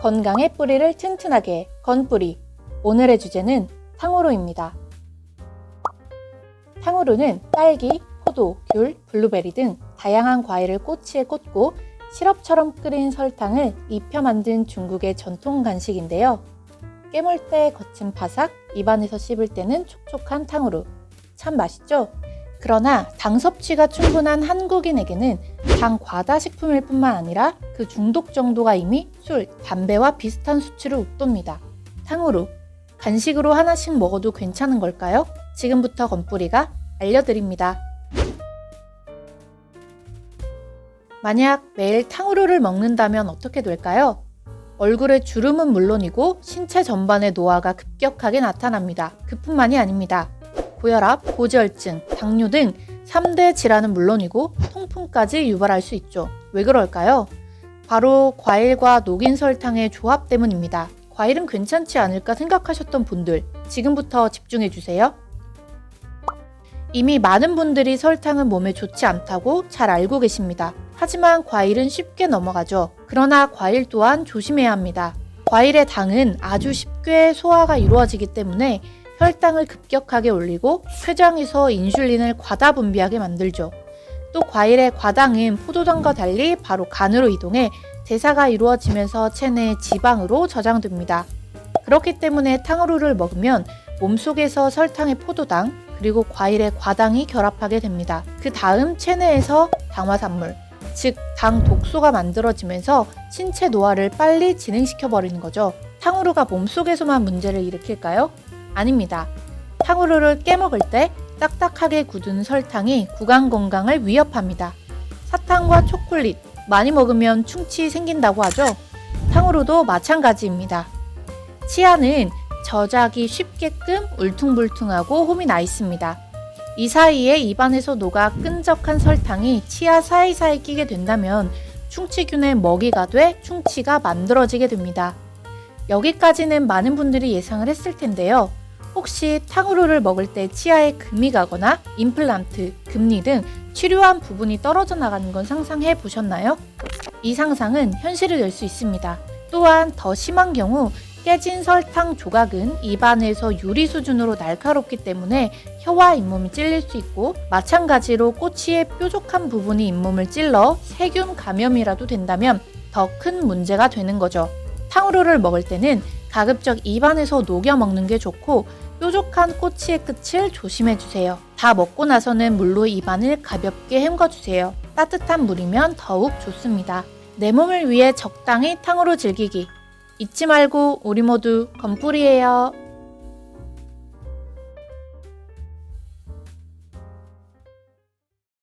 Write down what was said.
건강의 뿌리를 튼튼하게 건뿌리. 오늘의 주제는 탕후루입니다. 탕후루는 딸기, 포도, 귤, 블루베리 등 다양한 과일을 꼬치에 꽂고 시럽처럼 끓인 설탕을 입혀 만든 중국의 전통 간식인데요. 깨물 때 겉은 바삭, 입안에서 씹을 때는 촉촉한 탕후루. 참 맛있죠? 그러나 당 섭취가 충분한 한국인에게는 당 과다 식품일 뿐만 아니라 그 중독 정도가 이미 술, 담배와 비슷한 수치를 웃돕니다. 탕후루. 간식으로 하나씩 먹어도 괜찮은 걸까요? 지금부터 건뿌리가 알려드립니다. 만약 매일 탕후루를 먹는다면 어떻게 될까요? 얼굴의 주름은 물론이고 신체 전반의 노화가 급격하게 나타납니다. 그뿐만이 아닙니다. 고혈압, 고지혈증, 당뇨 등 3대 질환은 물론이고 통풍까지 유발할 수 있죠. 왜 그럴까요? 바로 과일과 녹인 설탕의 조합 때문입니다. 과일은 괜찮지 않을까 생각하셨던 분들, 지금부터 집중해 주세요. 이미 많은 분들이 설탕은 몸에 좋지 않다고 잘 알고 계십니다. 하지만 과일은 쉽게 넘어가죠. 그러나 과일 또한 조심해야 합니다. 과일의 당은 아주 쉽게 소화가 이루어지기 때문에 혈당을 급격하게 올리고 췌장에서 인슐린을 과다 분비하게 만들죠. 또 과일의 과당은 포도당과 달리 바로 간으로 이동해 대사가 이루어지면서 체내의 지방으로 저장됩니다. 그렇기 때문에 탕후루를 먹으면 몸속에서 설탕의 포도당 그리고 과일의 과당이 결합하게 됩니다. 그 다음 체내에서 당화산물, 즉 당 독소가 만들어지면서 신체 노화를 빨리 진행시켜 버리는 거죠. 탕후루가 몸속에서만 문제를 일으킬까요? 아닙니다. 탕후루를 깨먹을 때 딱딱하게 굳은 설탕이 구강 건강을 위협합니다. 사탕과 초콜릿 많이 먹으면 충치 생긴다고 하죠. 탕후루도 마찬가지입니다. 치아는 저작이 쉽게끔 울퉁불퉁하고 홈이 나 있습니다. 이 사이에 입안에서 녹아 끈적한 설탕이 치아 사이사이 끼게 된다면 충치균의 먹이가 돼 충치가 만들어지게 됩니다. 여기까지는 많은 분들이 예상을 했을 텐데요. 혹시 탕후루를 먹을 때 치아에 금이 가거나 임플란트, 금리 등 치료한 부분이 떨어져 나가는 건 상상해 보셨나요? 이 상상은 현실이 될 수 있습니다. 또한 더 심한 경우 깨진 설탕 조각은 입안에서 유리 수준으로 날카롭기 때문에 혀와 잇몸이 찔릴 수 있고 마찬가지로 꼬치의 뾰족한 부분이 잇몸을 찔러 세균 감염이라도 된다면 더 큰 문제가 되는 거죠. 탕후루를 먹을 때는 가급적 입안에서 녹여 먹는 게 좋고 뾰족한 꼬치의 끝을 조심해 주세요. 다 먹고 나서는 물로 입안을 가볍게 헹궈 주세요. 따뜻한 물이면 더욱 좋습니다. 내 몸을 위해 적당히 탕후루 즐기기. 잊지 말고 우리 모두 건풀이에요.